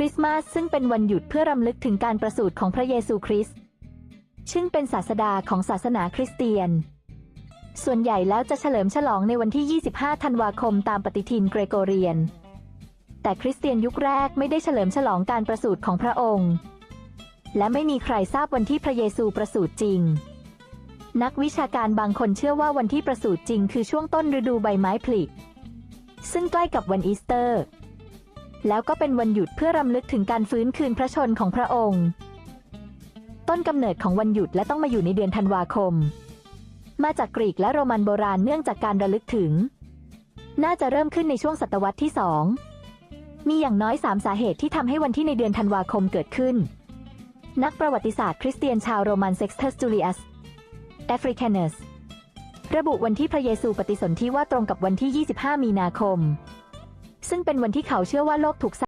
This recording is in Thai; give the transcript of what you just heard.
คริสต์มาสซึ่งเป็นวันหยุดเพื่อรำลึกถึงการประสูติของพระเยซูคริสต์ซึ่งเป็นศาสดาของศาสนาคริสเตียน ส่วนใหญ่แล้วจะเฉลิมฉลองในวันที่ 25 ธันวาคมตามปฏิทินเกรโกเรียน แต่คริสเตียนยุคแรกไม่ได้เฉลิมฉลองการประสูติของพระองค์ และไม่มีใครทราบวันที่พระเยซูประสูติจริง นักวิชาการบางคนเชื่อว่าวันที่ประสูติจริง คือช่วงต้นฤดูใบไม้ผลิซึ่งใกล้กับวันอีสเตอร์ แล้วก็เป็นวันหยุดเพื่อรำลึกถึงการฟื้นคืนพระชนของพระองค์ ต้นกำเนิดของวันหยุดและต้องมาอยู่ในเดือนธันวาคม มาจากกรีกและโรมันโบราณเนื่องจากการระลึกถึง น่าจะเริ่มขึ้นในช่วงศตวรรษที่สองมีอย่างน้อยสามสาเหตุที่ทำให้วันที่ในเดือนธันวาคมเกิดขึ้น นักประวัติศาสตร์คริสเตียนชาวโรมันเซ็กซ์เทสจูเลียสแอฟริแคนสระบุวันที่พระเยซูปฏิสนธิว่าตรงกับวันที่ 25 มีนาคม ซึ่งเป็นวันที่เขาเชื่อว่าโลกถูกสร้าง